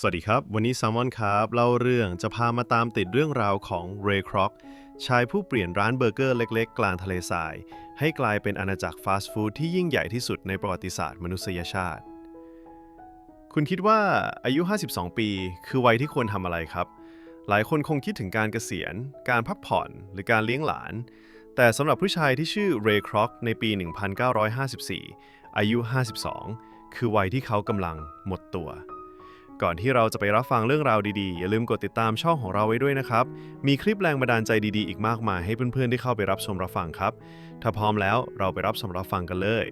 สวัสดีครับ วันนี้ s ซ l m o n ครับเล่าเรื่องจะพามาตามติดเรื่องราวของเรย์ครอกชายผู้เปลี่ยนร้านเบอร์เกอร์เล็กๆ กลางทะเลทราย ให้กลายเป็นอาณาจักรฟาสต์ฟู้ดที่ยิ่งใหญ่ที่สุดในประวัติศาสตร์มนุษยชาติ คุณคิดว่าอายุ 52 ปี คือวัยที่ควรทำอะไรครับ หลายคนคงคิดถึงการเกษียณ การพักผ่อนหรือการเลี้ยงหลาน แต่สำหรับผู้ชายที่ชื่อเรย์ครอกในปี 1954 อายุ 52 คือวัยที่เขากำลังหมดตัว ก่อนที่เราจะไปรับฟังเรื่องราวดีๆ อย่าลืมกดติดตามช่องของเราไว้ด้วยนะครับ มีคลิปแรงบันดาลใจดีๆ อีกมากมายให้เพื่อนๆ ได้เข้าไปรับชมรับฟังครับ ถ้าพร้อมแล้วเราไปรับชมรับฟังกันเลย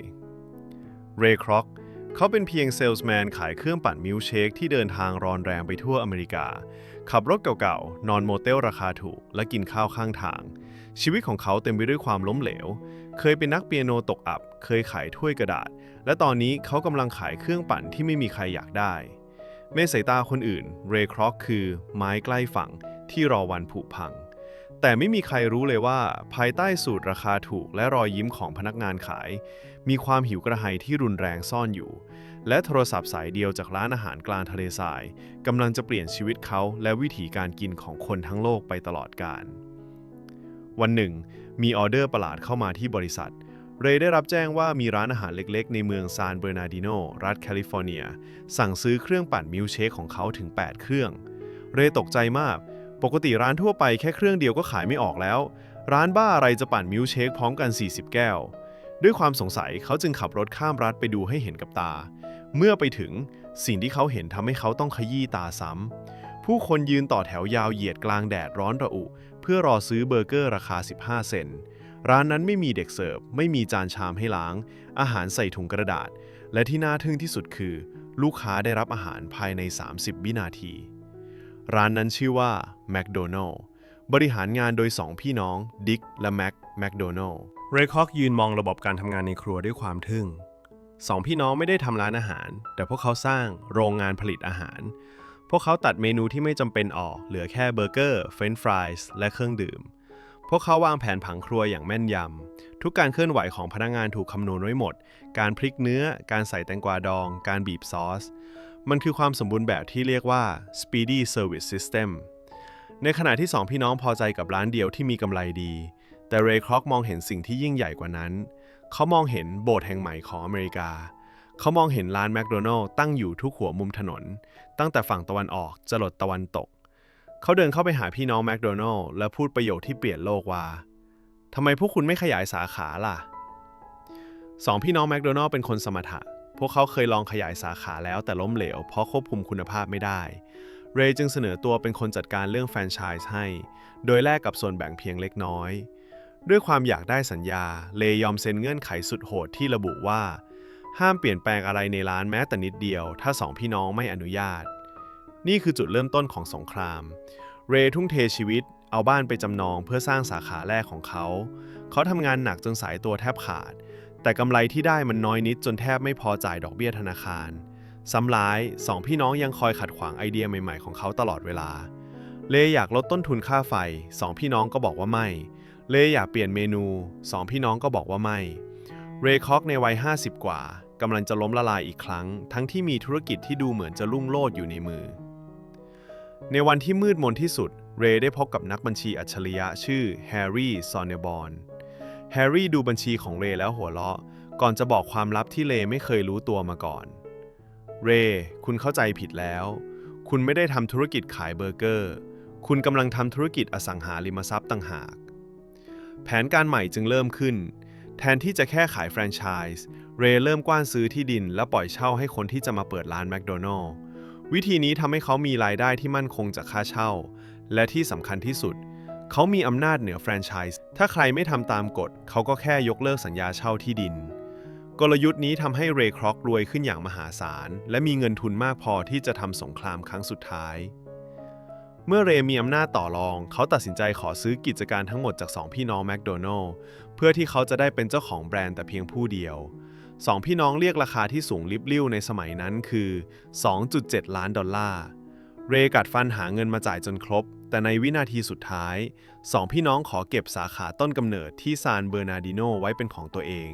เรย์ครอกเขาเป็นเพียงเซลส์แมนขายเครื่องปั่นมิลเชคที่เดินทางรอนแรงไปทั่วอเมริกา ขับรถเก่าๆ นอนโมเตลราคาถูก และกินข้าวข้างทาง ชีวิตของเขาเต็มไปด้วยความล้มเหลว เคยเป็นนักเปียโนตกอับ เคยขายถ้วยกระดาษ และตอนนี้เขากำลังขายเครื่องปั่นที่ไม่มีใครอยากได้ ในสายตาคนอื่น เรย์ครอกคือไม้ใกล้ฝั่งที่รอวันผุพัง แต่ไม่มีใครรู้เลยว่า ภายใต้สูตรราคาถูกและรอยยิ้มของพนักงานขาย มีความหิวกระหายที่รุนแรงซ่อนอยู่ และโทรศัพท์สายเดียวจากร้านอาหารกลางทะเลทรายกำลังจะเปลี่ยนชีวิตเขาและวิถีการกินของคนทั้งโลกไปตลอดกาลวันหนึ่ง มีออเดอร์ประหลาดเข้ามาที่บริษัท เรย์ได้รับแจ้งว่ามีร้านอาหารเล็กๆ ในเมืองซานเบอร์นาร์ดิโน รัฐแคลิฟอร์เนีย สั่งซื้อเครื่องปั่นมิลเชคของเขาถึง 8 เครื่อง เรย์ตกใจมาก ปกติร้านทั่วไปแค่เครื่องเดียวก็ขายไม่ออกแล้ว ร้านบ้าอะไรจะปั่นมิลเชคพร้อมกัน 40 แก้ว ด้วยความสงสัยเขาจึงขับรถข้ามรัฐไปดูให้เห็นกับตา เมื่อไปถึงสิ่งที่เขาเห็นทำให้เขาต้องขยี้ตาซ้ำผู้คนยืนต่อแถวยาวเหยียดกลางแดดร้อนระอุ เพื่อรอซื้อเบอร์เกอร์ราคา 15 เซนต์ ร้านนั้นไม่มีเด็กเสิร์ฟ ไม่มีจานชามให้ล้าง อาหารใส่ถุงกระดาษ และที่น่าทึ่งที่สุดคือ ลูกค้าได้รับอาหารภายใน 30 วินาที ร้านนั้นชื่อว่า McDonald บริหารงานโดยสองพี่น้อง ดิกและแม็กแมคโดนัลเรย์คอกยืนมองระบบการทำงานในครัวด้วยความทึ่งสองพี่น้องไม่ได้ทำร้านอาหาร แต่พวกเขาสร้างโรงงานผลิตอาหาร พวกเขาตัดเมนูที่ไม่จำเป็นออก เหลือแค่เบอร์เกอร์ เฟรนช์ฟรายส์และเครื่องดื่ม วกเขาวางแผนผังครัวอย่างแม่นยำ ทุกการเคลื่อนไหวของพนักงานถูกคำนวณไว้หมด การพลิกเนื้อ การใส่แตงกวาดอง การบีบซอส มันคือความสมบูรณ์แบบที่เรียกว่า speedy service system ในขณะที่สองพี่น้องพอใจกับร้านเดียวที่มีกำไรดี แต่เรย์ครอกมองเห็นสิ่งที่ยิ่งใหญ่กว่านั้น เขามองเห็นโบสถ์แห่งใหม่ของอเมริกา เขามองเห็นร้านแมคโดนัลล์ตั้งอยู่ทุกหัวมุมถนน ตั้งแต่ฝั่งตะวันออกจรดตะวันตก เขาเดินเข้าไปหาพี่น้องแมคโดนัลล์และพูดประโยคที่เปลี่ยนโลกว่าทำไมพวกคุณไม่ขยายสาขาล่ะสองพี่น้องแมคโดนัลล์เป็นคนสมถะ พวกเขาเคยลองขยายสาขาแล้วแต่ล้มเหลว เพราะควบคุมคุณภาพไม่ได้ เรย์จึงเสนอตัวเป็นคนจัดการเรื่องแฟรนไชส์ให้ โดยแลกกับส่วนแบ่งเพียงเล็กน้อย ด้วยความอยากได้สัญญา เลย์ยอมเซ็นเงื่อนไขสุดโหดที่ระบุว่า ห้ามเปลี่ยนแปลงอะไรในร้านแม้แต่นิดเดียว ถ้าสองพี่น้องไม่อนุญาต นี่คือจุดเริ่มต้นของสงคราม เรทุ่มเทชีวิต เอาบ้านไปจำนองเพื่อสร้างสาขาแรกของเขา เขาทำงานหนักจนสายตัวแทบขาด แต่กำไรที่ได้มันน้อยนิดจนแทบไม่พอจ่ายดอกเบี้ยธนาคาร ซ้ำร้ายสองพี่น้องยังคอยขัดขวางไอเดียใหม่ๆของเขาตลอดเวลา เลอยากลดต้นทุนค่าไฟสองพี่น้องก็บอกว่าไม่ เลอยากเปลี่ยนเมนูสองพี่น้องก็บอกว่าไม่เรคอกในวัย 50 กว่ากำลังจะล้มละลายอีกครั้ง ทั้งที่มีธุรกิจที่ดูเหมือนจะรุ่งโรจน์อยู่ในมือ ในวันที่มืดมนที่สุด เรย์ได้พบกับนักบัญชีอัจฉริยะชื่อแฮร์รี่ ซอนเนบอนแฮร์รี่ดูบัญชีของเรย์แล้วหัวเราะ ก่อนจะบอกความลับที่เลไม่เคยรู้ตัวมาก่อน เรย์คุณเข้าใจผิดแล้ว คุณไม่ได้ทำธุรกิจขายเบอร์เกอร์ คุณกำลังทำธุรกิจอสังหาริมทรัพย์ต่างหาก แผนการใหม่จึงเริ่มขึ้น แทนที่จะแค่ขายแฟรนไชส์ เรย์เริ่มกว้านซื้อที่ดิน และปล่อยเช่าให้คนที่จะมาเปิดร้านแมคโดนัลล์ วิธีนี้ทำให้เขามีรายได้ที่มั่นคงจากค่าเช่า และที่สำคัญที่สุด เขามีอำนาจเหนือแฟรนไชส์ ถ้าใครไม่ทำตามกฎ เขาก็แค่ยกเลิกสัญญาเช่าที่ดิน กลยุทธ์นี้ทำให้เรย์ครอกรวยขึ้นอย่างมหาศาล และมีเงินทุนมากพอที่จะทำสงครามครั้งสุดท้าย เมื่อเรย์มีอำนาจต่อรอง เขาตัดสินใจขอซื้อกิจการทั้งหมดจากสองพี่น้องแมคโดนัลล์เพื่อที่เขาจะได้เป็นเจ้าของแบรนด์แต่เพียงผู้เดียว สองพี่น้องเรียกราคาที่สูงลิบลิ่วในสมัยนั้นคือ 2.7 ล้านดอลลาร์ เรกัดฟันหาเงินมาจ่ายจนครบ แต่ในวินาทีสุดท้ายสองพี่น้องขอเก็บสาขาต้นกำเนิดที่ซานเบอร์นาร์ดิโนไว้เป็นของตัวเอง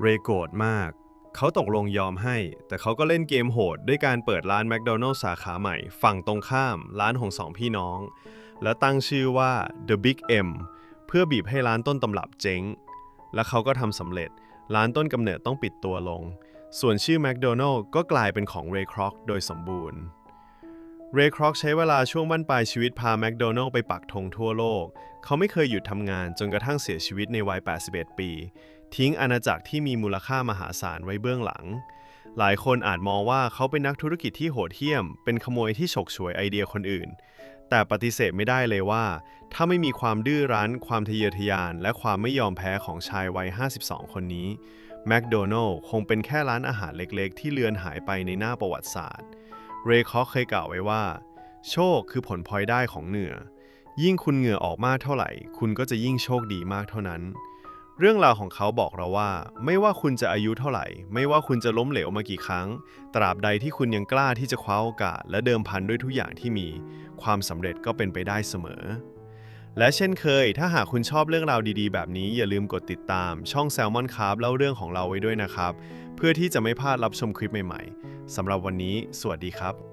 เรโกรธมาก เขาตกลงยอมให้ แต่เขาก็เล่นเกมโหด ด้วยการเปิดร้านแมคโดนัลล์สาขาใหม่ ฝั่งตรงข้ามร้านของสองพี่น้อง แล้วตั้งชื่อว่า The Big M เพื่อบีบให้ร้านต้นตำรับเจ๊ง และเขาก็ทำสำเร็จ ร้านต้นกำเนิดต้องปิดตัวลง ส่วนชื่อแมคโดนัลล์ก็กลายเป็นของเรย์ครอกโดยสมบูรณ์เรย์ครอกใช้เวลาช่วงบั้นปลายชีวิตพาแมคโดนัลล์ไปปักธงทั่วโลก เขาไม่เคยหยุดทำงานจนกระทั่งเสียชีวิตในวัย 81 ปี ทิ้งอาณาจักรที่มีมูลค่ามหาศาลไว้เบื้องหลัง หลายคนอาจมองว่าเขาเป็นนักธุรกิจที่โหดเหี้ยม เป็นขโมยที่ฉกฉวยไอเดียคนอื่น แต่ปฏิเสธไม่ได้เลยว่า ถ้าไม่มีความดื้อรั้น ความทะเยอทะยาน และความไม่ยอมแพ้ของชายวัย 52 คนนี้แมคโดนัลล์คงเป็นแค่ร้านอาหารเล็กๆ ที่เลือนหายไปในหน้าประวัติศาสตร์ เรย์คอคเคยกล่าวไว้ว่า โชคคือผลพลอยได้ของเหงื่อ ยิ่งคุณเหงื่อออกมากเท่าไหร่ คุณก็จะยิ่งโชคดีมากเท่านั้น เรื่องราวของเขาบอกเราว่า ไม่ว่าคุณจะอายุเท่าไหร่ ไม่ว่าคุณจะล้มเหลวมากี่ครั้ง ตราบใดที่คุณยังกล้าที่จะคว้าโอกาส และเดิมพันด้วยทุกอย่างที่มี ความสำเร็จก็เป็นไปได้เสมอ และเช่นเคย ถ้าหากคุณชอบเรื่องราวดีๆ แบบนี้อย่าลืมกดติดตาม ช่อง Salmon c a r เล่าเรื่องของเราไว้ด้วยนะครับ เพื่อที่จะไม่พลาดรับชมคลิปใหม่ๆสำหรับวันนี้ สวัสดีครับ